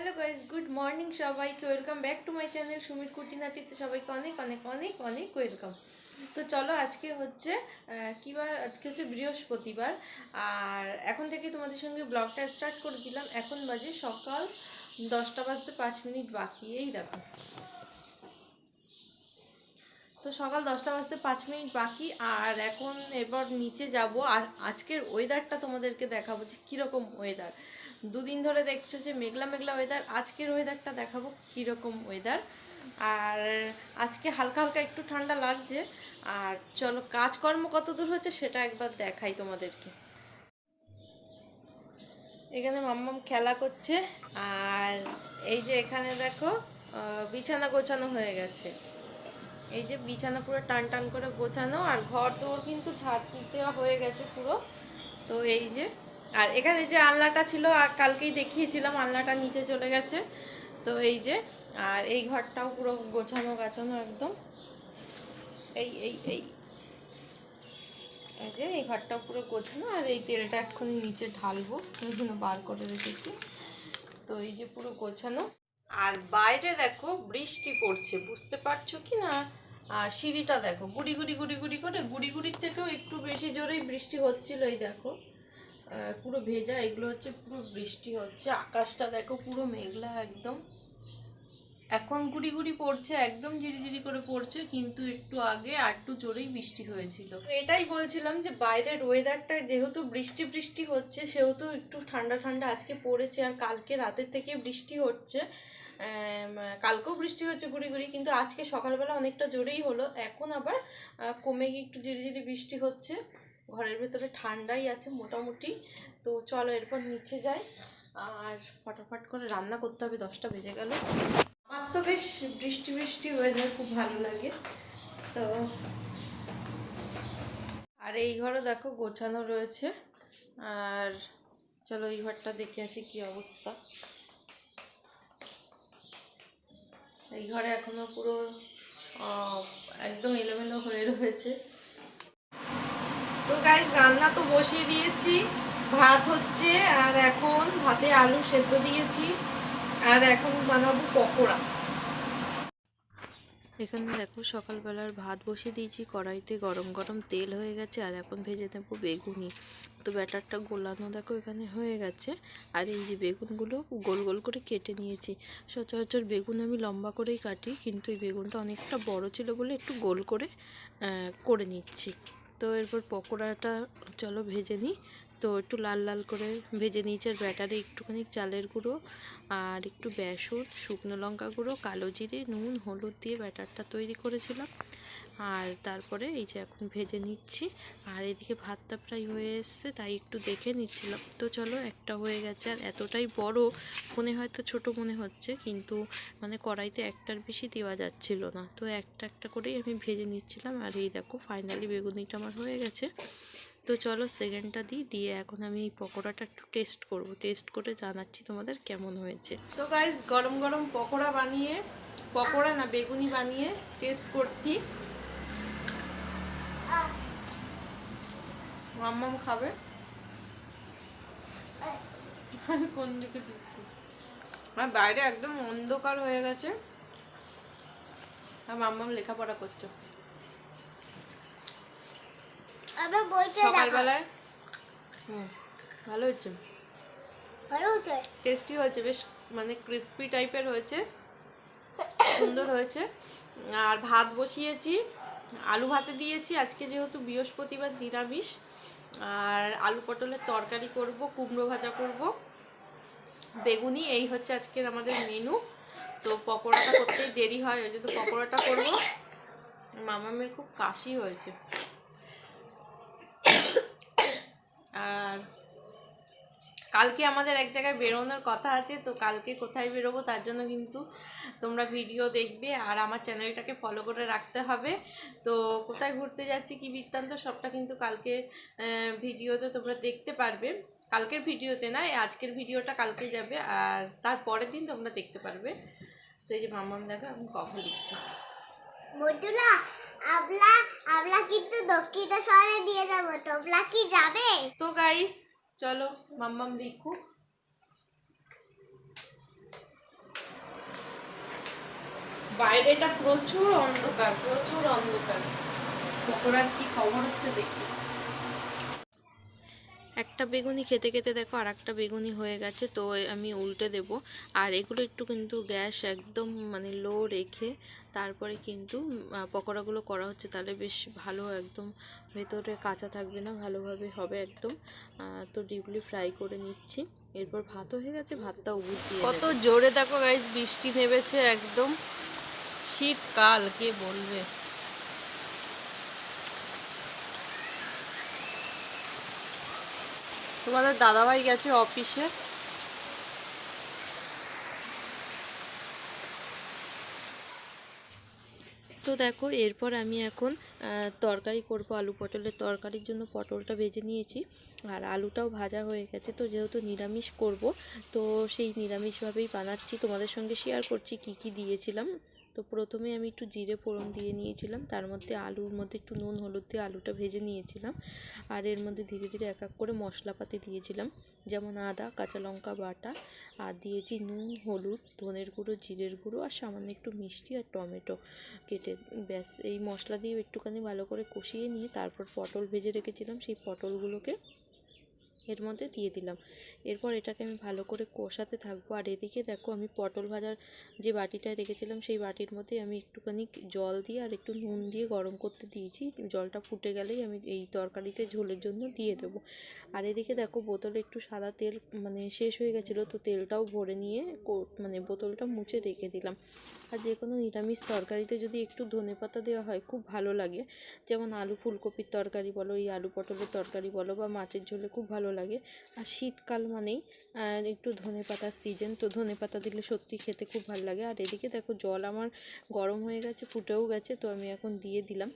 Hello guys good morning সবাইকে welcome back to my channel সুমির কুটিনাটিতে সবাইকে অনেক অনেক অনেক অনেক ওয়েলকাম তো চলো আজকে হচ্ছে আহ, কি বার? আজকে হচ্ছে বৃহস্পতিবার। আর এখন থেকে তোমাদের সঙ্গে ব্লগটা স্টার্ট করে দিলাম। এখন বাজে সকাল দশটা বাজতে পাঁচ মিনিট বাকি এই দেখো। তো সকাল দশটা বাজতে পাঁচ মিনিট বাকি আর এখন এবার নিচে যাব। আর আজকের ওয়েদারটা তোমাদেরকে দেখাবো যে কীরকম ওয়েদার দুদিন ধরে দেখছ যে মেঘলা মেঘলা ওয়েদার আজকের ওয়েদারটা দেখাবো কীরকম ওয়েদার আর আজকে হালকা হালকা একটু ঠান্ডা লাগছে। আর চলো, কাজকর্ম কত দূর হচ্ছে সেটা একবার দেখাই তোমাদেরকে। এখানে মাম্মাম খেলা করছে। আর এই যে এখানে দেখো বিছানা গোছানো হয়ে গেছে। এই যে বিছানা পুরো টান টান করে গোছানো। আর ঘর দৌড় কিন্তু ঝাড় দেওয়া হয়ে গেছে পুরো। তো এই যে আর এখানে যে আলনাটা ছিল, আর কালকেই দেখিয়েছিলাম, আলনাটা নিচে চলে গেছে। তো এই যে, আর এই ঘরটাও পুরো গোছানো গাছানো একদম। এই এই এই। এই যে, এই ঘরটাও পুরো গোছানো, আর এই তেলটা এক্ষুনি নিচে ঢালবো জন্য বার করে রেখেছি। তো এই যে পুরো গোছানো। আর বাইরে দেখো, বৃষ্টি পড়ছে, বুঝতে পারছ কি না? আর সিঁড়িটা দেখো, গুড়ি গুড়ি গুড়ি গুড়ি করে, গুড়ি গুড়ির থেকেও একটু বেশি জোরেই বৃষ্টি হচ্ছিল এই দেখো। পুরো ভেজা, এগুলো হচ্ছে পুরো বৃষ্টি হচ্ছে, আকাশটা দেখো পুরো মেঘলা একদম। এখন গুড়ি গুড়ি পড়ছে, একদম ঝিরিঝিরি করে পড়ছে, কিন্তু একটু আগে আর একটু জোরেই বৃষ্টি হয়েছিল। এটাই বলছিলাম যে বাইরের ওয়েদারটা যেহেতু বৃষ্টি বৃষ্টি হচ্ছে, সেহেতু একটু ঠান্ডা ঠান্ডা আজকে পড়েছে আর কালকে রাতের থেকে বৃষ্টি হচ্ছে। কালকেও বৃষ্টি হচ্ছে গুড়ি গুড়ি, কিন্তু আজকে সকালবেলা অনেকটা জোরেই হলো। এখন আবার কমে গিয়ে একটু ঝিরিঝিরি বৃষ্টি হচ্ছে। ঘরের ভেতরে ঠান্ডাই আছে মোটামুটি। তো চলো এরপর নিচে যাই। আর ফটাফট করে রান্না করতে হবে, দশটা বেজে গেল। আমার তো বেশ বৃষ্টি বৃষ্টি ওয়েদার খুব ভালো লাগে। তো আর এই ঘরে দেখো গোছানো রয়েছে। আর চলো এই ঘরটা দেখে আসি কি অবস্থা। এই ঘরে এখনও পুরো একদম এলোমেলো হয়ে রয়েছে। তো গাইজ রান্না তো বসিয়ে দিয়েছি। ভাত হচ্ছে আর এখন ভাতে আলু সেদ্ধ দিয়েছি। আর এখন বানাবো পকোড়া। এখানে দেখো, সকালবেলার ভাত বসিয়ে দিয়েছি। কড়াইতে গরম গরম তেল হয়ে গেছে আর এখন ভেজে নেব বেগুনি। তো ব্যাটারটা গোলানো দেখো এখানে হয়ে গেছে। আর এই যে বেগুনগুলো গোল গোল করে কেটে নিয়েছি। সচরাচর বেগুন আমি লম্বা করেই কাটি, কিন্তু এই বেগুনটা অনেকটা বড় ছিল বলে একটু গোল করে করে নিচ্ছি। তো এরপর পকোড়াটা চলো ভেজে নিই। তো একটু লাল লাল করে ভেজে নিয়েছি, আর ব্যাটারে একটুখানি চালের গুঁড়ো আর একটু বেসন, শুকনো লঙ্কা গুঁড়ো, কালো জিরে, নুন, হলুদ দিয়ে ব্যাটারটা তৈরি করেছিলাম। আর তারপরে এই যে এখন ভেজে নিচ্ছি। আর এদিকে ভাতটা প্রায় হয়ে এসছে, তাই একটু দেখে নিচ্ছিলাম। তো চলো, একটা হয়ে গেছে। আর এতটাই বড় ফোনে হয়তো ছোট মনে হচ্ছে, কিন্তু মানে কড়াইতে একটার বেশি দেওয়া যাচ্ছিল না। তো একটা একটা করেই আমি ভেজে নিচ্ছিলাম। আর এই দেখো ফাইনালি বেগুনিটা আমার হয়ে গেছে। তো চলো সেকেন্ডটা দিই, দিয়ে এখন আমি এই পকোড়াটা একটু টেস্ট করব। টেস্ট করে জানাচ্ছি তোমাদের কেমন হয়েছে। তো গাইজ গরম গরম পকোড়া বানিয়ে, পকোড়া না, বেগুনি বানিয়ে টেস্ট করছি। মাম্মাম খাবে? আমি কোন দিকে দিচ্ছি আর বাইরে একদম অন্ধকার হয়ে গেছে। আর মাম্মাম লেখাপড়া করছে। সকালবেলায়? হুম ভালো হচ্ছে ভালো হচ্ছে টেস্টি হয়েছে বেশ মানে ক্রিসপি টাইপের হয়েছে। সুন্দর হয়েছে। আর ভাত বসিয়েছি। আলু ভাতে দিয়েছি। আজকে যেহেতু বৃহস্পতিবার নিরামিষ, আর আলু পটলের তরকারি করব, কুমড়ো ভাজা করব। বেগুনি, এই হচ্ছে আজকের আমাদের মেনু তো পকোড়াটা করতেই দেরি হয়, ওই জন্য পকোড়াটা করব। মামামের খুব কাশি হয়েছে। আর কালকে আমাদের এক জায়গায় বেরোনোর কথা আছে তো কালকে কোথায় বেরোবো তার জন্য কিন্তু তোমরা ভিডিও দেখবে আর আমার চ্যানেলটাকে ফলো করে রাখতে হবে। তো কোথায় ঘুরতে যাচ্ছি কি বৃত্তান্ত সবটা কিন্তু কালকে ভিডিওতে তোমরা দেখতে পারবে। কালকের ভিডিওতে না আজকের ভিডিওটা কালকে যাবে আর তার পরের দিন তোমরা দেখতে পারবে। তো এই যে মামাম দেখো আমি কখন দিচ্ছি। বন্ধুরা আমরা আমরা কিন্তু দক্ষিণ শহরে দিয়ে যাব তোমরা কি যাবে? তো গাইস চলো মাম্মাম লিখুক। বাইরেটা প্রচুর অন্ধকার প্রচুর অন্ধকার। পকোড়ার কি খবর হচ্ছে দেখি। একটা বেগুনি খেতে খেতে দেখো আর একটা বেগুনি হয়ে গেছে, তো আমি উল্টে দেব। আর এগুলো একটু কিন্তু গ্যাস একদম মানে লো রেখে তারপরে কিন্তু পকোড়াগুলো করা হচ্ছে, তাহলে বেশ ভালো একদম ভেতরে কাঁচা থাকবে না, ভালোভাবে হবে একদম। তো ডিপলি ফ্রাই করে নিচ্ছি। এরপর ভাতও হয়ে গেছে ভাতটা উঠ দিয়ে কত জোরে দেখো গাইস বৃষ্টি নেমেছে একদম। শীতকাল, কে বলবে? তোমাদের দাদাভাই গেছে অফিসে। তো দেখো, এরপর আমি এখন তরকারি করব, আলু পটলের তরকারির জন্য পটলটা ভেজে নিয়েছি। আর আলুটাও ভাজা হয়ে গেছে, তো যেহেতু নিরামিষ করব, তো সেই নিরামিষভাবেই বানাচ্ছি। তোমাদের সঙ্গে শেয়ার করছি কি কি দিয়েছিলাম। তো প্রথমে আমি একটু জিরে ফোড়ন দিয়ে নিয়েছিলাম, তার মধ্যে আলুর মধ্যে একটু নুন, হলুদ দিয়ে আলুটা ভেজে নিয়েছিলাম। আর এর মধ্যে ধীরে ধীরে এক এক করে মশলাপাতি দিয়েছিলাম, যেমন আদা, কাঁচা লঙ্কা বাটা। আর দিয়েছি নুন, হলুদ, ধনের গুঁড়ো, জিরের গুঁড়ো আর সামান্য একটু মিষ্টি আর টমেটো কেটে। ব্যাস, এই মশলা দিয়ে একটুখানি ভালো করে কষিয়ে নিয়ে তারপর পটল ভেজে রেখেছিলাম, সেই পটলগুলোকে এর মধ্যে দিয়ে দিলাম। এরপর এটাকে আমি ভালো করে কষাতে থাকব। আর এদিকে দেখো আমি পটল ভাজার যে বাটিটায় রেখেছিলাম, সেই বাটির মধ্যে আমি একটুখানি জল দিয়ে আর একটু নুন দিয়ে গরম করতে দিয়েছি। জলটা ফুটে গেলেই আমি এই তরকারিতে ঝোলের জন্য দিয়ে দেবো। আর এদিকে দেখো বোতলে একটু সাদা তেল মানে শেষ হয়ে গেছিল, তো তেলটাও ভরে নিয়ে মানে বোতলটা মুছে রেখে দিলাম। আর যে কোনো নিরামিষ তরকারিতে যদি একটু ধনেপাতা দেওয়া হয়, খুব ভালো লাগে। যেমন আলু ফুলকপির তরকারি বলো, এই আলু পটলের তরকারি বলো বা মাছের ঝোলে খুব ভালো লাগে। আর শীতকাল মানেই একটু ধনে পাতার সিজন তো ধনে পাতা দিলে সত্যি খেতে খুব ভালো লাগে। আর এদিকে দেখো জল আমার গরম হয়ে গেছে, ফুটেও গেছে, তো আমি এখন দিয়ে দিলাম।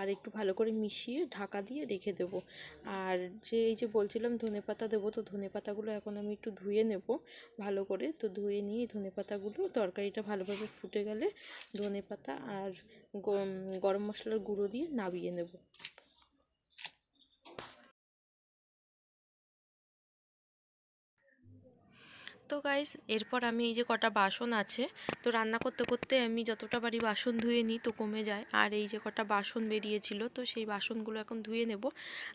আর একটু ভালো করে মিশিয়ে ঢাকা দিয়ে রেখে দেবো। আর যে এই যে বলছিলাম ধনে পাতা দেবো, তো ধনে পাতাগুলো এখন আমি একটু ধুয়ে নেব ভালো করে। তো ধুয়ে নিয়ে ধনে পাতাগুলো তরকারিটা ভালোভাবে ফুটে গেলে ধনে পাতা আর গরম মশলার গুঁড়ো দিয়ে নাবিয়ে নেব। তো গাইস এরপর আমি এই যে কটা বাসন আছে, তো রান্না করতে করতে আমি যতটা পারি বাসন ধুয়ে নিই তো কমে যায়। আর এই যে কটা বাসন বেরিয়েছিল, তো সেই বাসনগুলো এখন ধুয়ে নেব।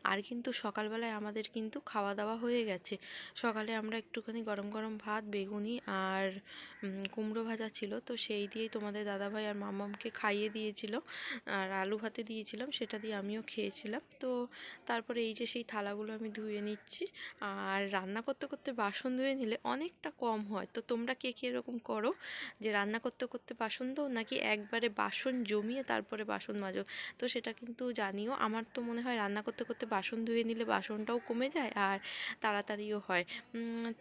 আর কিন্তু সকালবেলায় আমাদের কিন্তু খাওয়া দাওয়া হয়ে গেছে। সকালে আমরা একটুখানি গরম গরম ভাত, বেগুনি আর কুমড়ো ভাজা ছিল, তো সেই দিয়েই তোমাদের দাদাভাই আর মামামকে খাইয়ে দিয়েছিল, আর আলু ভাতে দিয়েছিলাম, সেটা দিয়ে আমিও খেয়েছিলাম। তো তারপরে এই যে সেই থালাগুলো আমি ধুয়ে নিচ্ছি। আর রান্না করতে করতে বাসন ধুয়ে নিলে অনেকটা কম হয়। তো তোমরা কে কে এরকম করো? যে রান্না করতে করতে বাসন ধো নাকি একবারে বাসন জমিয়ে তারপরে বাসন মাজো? তো সেটা কিন্তু জানিও। আমার তো মনে হয় রান্না করতে করতে বাসন ধুয়ে নিলে বাসনটাও কমে যায় আর তাড়াতাড়িও হয়।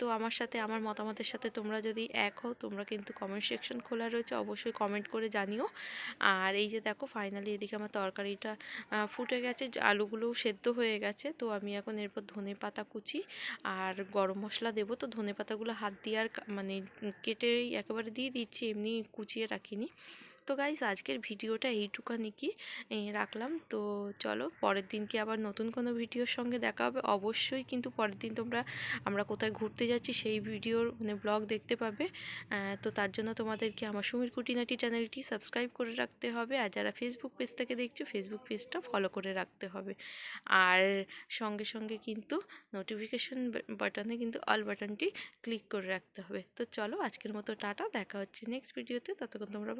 তো আমার সাথে, আমার মতামতের সাথে তোমরা যদি এক হও, তোমরা কিন্তু কমেন্ট সেকশন খোলা রয়েছে, অবশ্যই কমেন্ট করে জানিও। আর এই যে দেখো ফাইনালি এদিকে আমার তরকারিটা ফুটে গেছে আলুগুলোও সেদ্ধ হয়ে গেছে। তো আমি এখন এরপর ধনে পাতা কুচি আর গরম মশলা দেবো। তো ধনে পাতাগুলো হাত দিয়ে আর মানে কেটেই একেবারে দিয়ে দিচ্ছি এমনি কুচিয়ে রাখিনি। তো গাইস আজকের ভিডিওটা এইটুকানি কি রাখলাম। তো চলো, পরের দিন দিনকে আবার নতুন কোনো ভিডিওর সঙ্গে দেখা হবে? অবশ্যই কিন্তু পরের দিন তোমরা, আমরা কোথায় ঘুরতে যাচ্ছি সেই ভিডিওর মানে ব্লগ দেখতে পাবে। তো তার জন্য তোমাদেরকে আমার সুমির কুটিনাটি চ্যানেলটি সাবস্ক্রাইব করে রাখতে হবে। আর যারা ফেসবুক পেজ থেকে দেখছ ফেসবুক পেজটা ফলো করে রাখতে হবে। আর সঙ্গে সঙ্গে কিন্তু নোটিফিকেশন বাটনে কিন্তু অল বাটনটি ক্লিক করে রাখতে হবে। তো চলো, আজকের মতো টাটা, দেখা হচ্ছে নেক্সট ভিডিওতে ততক্ষণ তোমরা